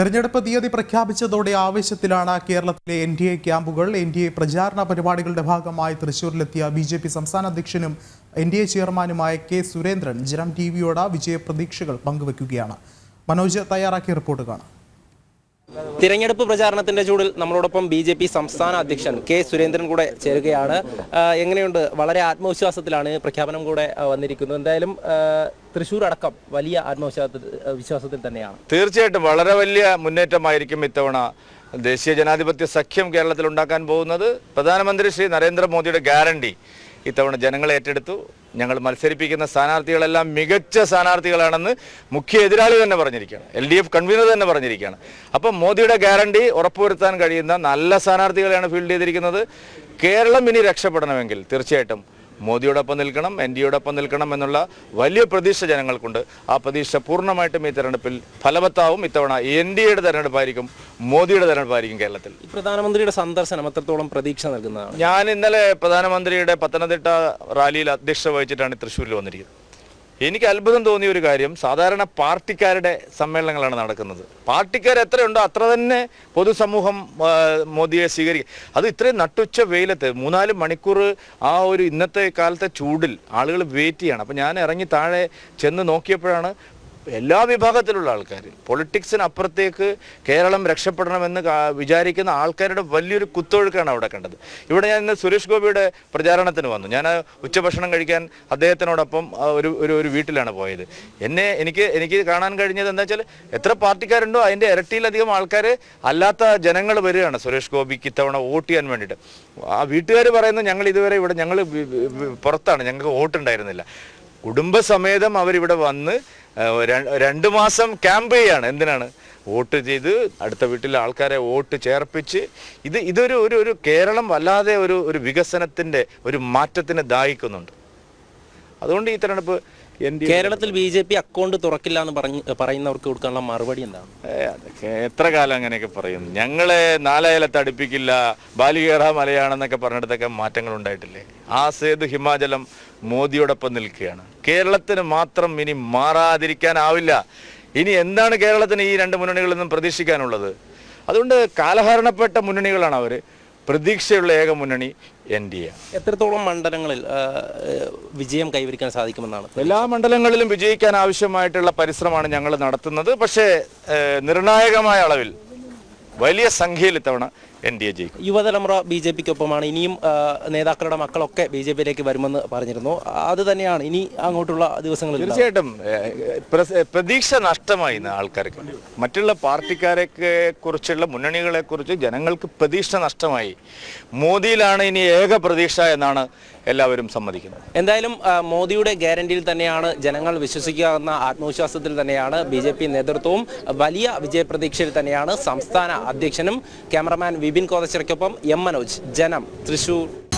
തെരഞ്ഞെടുപ്പ് തീയതി പ്രഖ്യാപിച്ചതോടെ ആവേശത്തിലാണ് കേരളത്തിലെ എൻ ഡി എ ക്യാമ്പുകൾ. എൻ ഡി എ പ്രചാരണ പരിപാടികളുടെ ഭാഗമായി തൃശൂരിലെത്തിയ ബി ജെ പി സംസ്ഥാന അധ്യക്ഷനും എൻ ഡി എ ചെയർമാനുമായ കെ സുരേന്ദ്രൻ ജനം ടി വിയോട് വിജയപ്രതീക്ഷകൾ പങ്കുവയ്ക്കുകയാണ് മനോജ് തയ്യാറാക്കിയ റിപ്പോർട്ട് കാണാം. തിരഞ്ഞെടുപ്പ് പ്രചാരണത്തിന്റെ ചൂടിൽ നമ്മളോടൊപ്പം ബി ജെ പി സംസ്ഥാന അധ്യക്ഷൻ കെ സുരേന്ദ്രൻ കൂടെ ചേരുകയാണ്. എങ്ങനെയുണ്ട്? വളരെ ആത്മവിശ്വാസത്തിലാണ് പ്രഖ്യാപനം കൂടെ വന്നിരിക്കുന്നത്. എന്തായാലും തൃശൂർ അടക്കം വലിയ ആത്മവിശ്വാസത്തിൽ വിശ്വാസത്തിൽ തന്നെയാണ്. തീർച്ചയായിട്ടും വളരെ വലിയ മുന്നേറ്റമായിരിക്കും ഇത്തവണ ദേശീയ ജനാധിപത്യ സഖ്യം കേരളത്തിൽ ഉണ്ടാക്കാൻ പോകുന്നത്. പ്രധാനമന്ത്രി ശ്രീ നരേന്ദ്രമോദിയുടെ ഗ്യാരണ്ടി ഇത്തവണ ജനങ്ങൾ ഏറ്റെടുത്തു. ഞങ്ങൾ മത്സരിപ്പിക്കുന്ന സ്ഥാനാർത്ഥികളെല്ലാം മികച്ച സ്ഥാനാർത്ഥികളാണെന്ന് മുഖ്യ എതിരാളി തന്നെ പറഞ്ഞിരിക്കുകയാണ്. എൽ ഡി എഫ് കൺവീനർ തന്നെ പറഞ്ഞിരിക്കുകയാണ്. അപ്പം മോദിയുടെ ഗ്യാരണ്ടി ഉറപ്പുവരുത്താൻ കഴിയുന്ന നല്ല സ്ഥാനാർത്ഥികളെയാണ് ഫീൽഡ് ചെയ്തിരിക്കുന്നത്. കേരളം ഇനി രക്ഷപ്പെടണമെങ്കിൽ തീർച്ചയായിട്ടും മോദിയോടൊപ്പം നിൽക്കണം എൻ ഡിയോടൊപ്പം നിൽക്കണം എന്നുള്ള വലിയ പ്രതീക്ഷ ജനങ്ങൾക്കുണ്ട്. ആ പ്രതീക്ഷ പൂർണമായിട്ടും ഈ തെരഞ്ഞെടുപ്പിൽ ഫലവത്താവും. ഇത്തവണ എൻ ഡി എയുടെ തെരഞ്ഞെടുപ്പായിരിക്കും മോദിയുടെ തെരഞ്ഞെടുപ്പായിരിക്കും കേരളത്തിൽ. പ്രധാനമന്ത്രിയുടെ സന്ദർശനം എത്രത്തോളം പ്രതീക്ഷ നൽകുന്നതാണ്? ഞാൻ ഇന്നലെ പ്രധാനമന്ത്രിയുടെ പത്തനംതിട്ട റാലിയിൽ അധ്യക്ഷത വഹിച്ചിട്ടാണ് തൃശ്ശൂരിൽ വന്നിരിക്കുന്നത്. എനിക്ക് അത്ഭുതം തോന്നിയ ഒരു കാര്യം സാധാരണ പാർട്ടിക്കാരുടെ സമ്മേളനങ്ങളാണ് നടക്കുന്നത്. പാർട്ടിക്കാർ എത്രയുണ്ടോ അത്ര തന്നെ പൊതുസമൂഹം മോദിയെ സ്വീകരിക്കും. അത് ഇത്രയും നട്ടുച്ച വെയിലത്ത് മൂന്നാൽ മണിക്കൂർ ആ ഒരു ഇന്നത്തെ കാലത്തെ ചൂടിൽ ആളുകൾ വെയിറ്റ് ചെയ്യണം. അപ്പം ഞാൻ ഇറങ്ങി താഴെ ചെന്ന് നോക്കിയപ്പോഴാണ് എല്ലാ വിഭാഗത്തിലുള്ള ആൾക്കാർ പൊളിറ്റിക്സിന് അപ്പുറത്തേക്ക് കേരളം രക്ഷപ്പെടണമെന്ന് വിചാരിക്കുന്ന ആൾക്കാരുടെ വലിയൊരു കുത്തൊഴുക്കാണ് അവിടെ കണ്ടത്. ഇവിടെ ഞാൻ ഇന്ന് സുരേഷ് ഗോപിയുടെ പ്രചാരണത്തിന് വന്നു. ഞാൻ ഉച്ചഭക്ഷണം കഴിക്കാൻ അദ്ദേഹത്തിനോടൊപ്പം ഒരു ഒരു ഒരു വീട്ടിലാണ് പോയത്. എന്നെ എനിക്ക് എനിക്ക് കാണാൻ കഴിഞ്ഞത് എന്താ വെച്ചാൽ എത്ര പാർട്ടിക്കാരുണ്ടോ അതിന്റെ ഇരട്ടിയിലധികം ആൾക്കാർ അല്ലാത്ത ജനങ്ങൾ വരികയാണ് സുരേഷ് ഗോപിക്ക് ഇത്തവണ വോട്ട് ചെയ്യാൻ വേണ്ടിയിട്ട്. ആ വീട്ടുകാർ പറയുന്നത് ഞങ്ങൾ ഇതുവരെ ഇവിടെ ഞങ്ങൾ പുറത്താണ്. ഞങ്ങൾക്ക് വോട്ടുണ്ടായിരുന്നില്ല. കുടുംബസമേതം അവരിവിടെ വന്ന് രണ്ട് മാസം ക്യാമ്പ് ചെയ്യാണ്. എന്തിനാണ്? വോട്ട് ചെയ്ത് അടുത്ത വീട്ടിലെ ആൾക്കാരെ വോട്ട് ചേർപ്പിച്ച് ഇത് ഇതൊരു ഒരു ഒരു കേരളം വല്ലാതെ ഒരു ഒരു വികസനത്തിന്റെ ഒരു മാറ്റത്തിന് ദാഹിക്കുന്നുണ്ട്. അതുകൊണ്ട് ഈ തെരഞ്ഞെടുപ്പ് കേരളത്തിൽ ബി ജെ പി അക്കൗണ്ട് തുറക്കില്ല എന്ന് പറഞ്ഞ് പറയുന്നവർക്ക് കൊടുക്കാനുള്ള മറുപടി എന്താണ്? അതൊക്കെ എത്ര കാലം അങ്ങനെയൊക്കെ പറയും. ഞങ്ങളെ നാലായാലത്ത് അടുപ്പിക്കില്ല ബാലികേറ മലയാണെന്നൊക്കെ പറഞ്ഞിടത്തൊക്കെ മാറ്റങ്ങൾ ഉണ്ടായിട്ടില്ലേ? ആ സേതു ഹിമാചലം മോദിയോടൊപ്പം നിൽക്കുകയാണ്. കേരളത്തിന് മാത്രം ഇനി മാറാതിരിക്കാനാവില്ല. ഇനി എന്താണ് കേരളത്തിന് ഈ രണ്ട് മുന്നണികളിൽ നിന്നും പ്രതീക്ഷിക്കാനുള്ളത്? അതുകൊണ്ട് കാലഹരണപ്പെട്ട മുന്നണികളാണ് അവർ പ്രതീക്ഷയുള്ള ഏക മുന്നണി എൻ ഡി എ. എത്രത്തോളം മണ്ഡലങ്ങളിൽ വിജയം കൈവരിക്കാൻ സാധിക്കുമെന്നാണ്? എല്ലാ മണ്ഡലങ്ങളിലും വിജയിക്കാൻ ആവശ്യമായിട്ടുള്ള പരിശ്രമമാണ് ഞങ്ങൾ നടത്തുന്നത്. പക്ഷേ നിർണായകമായ അളവിൽ വലിയ സംഖ്യയിൽ ഇത്തവണ എൻ ഡി എ ജയിക്കും. യുവതലമുറ ബി ജെ പിക്കൊപ്പമാണ്. ഇനിയും നേതാക്കളുടെ മക്കളൊക്കെ ബി ജെ പിയിലേക്ക് വരുമെന്ന് പറഞ്ഞിരുന്നു. അത് തന്നെയാണ് ഇനി അങ്ങോട്ടുള്ള ദിവസങ്ങൾ. തീർച്ചയായിട്ടും പ്രതീക്ഷ നഷ്ടമായി ഇന്ന് ആൾക്കാർക്ക്. മറ്റുള്ള പാർട്ടിക്കാരെ കുറിച്ചുള്ള മുന്നണികളെ കുറിച്ച് ജനങ്ങൾക്ക് പ്രതീക്ഷ നഷ്ടമായി. മോദിയിലാണ് ഇനി ഏക പ്രതീക്ഷ എന്നാണ് എല്ലാവരും സമ്മതിക്കുന്നത്. എന്തായാലും മോദിയുടെ ഗ്യാരണ്ടിയിൽ തന്നെയാണ് ജനങ്ങൾ വിശ്വസിക്കുക എന്ന ആത്മവിശ്വാസത്തിൽ തന്നെയാണ് ബി ജെ പി നേതൃത്വവും വലിയ വിജയപ്രതീക്ഷയിൽ തന്നെയാണ് സംസ്ഥാന അധ്യക്ഷനും ക്യാമറമാൻ വിപിൻ കോതച്ചിറയ്ക്കൊപ്പം എം മനോജ്. ജനം തൃശൂർ.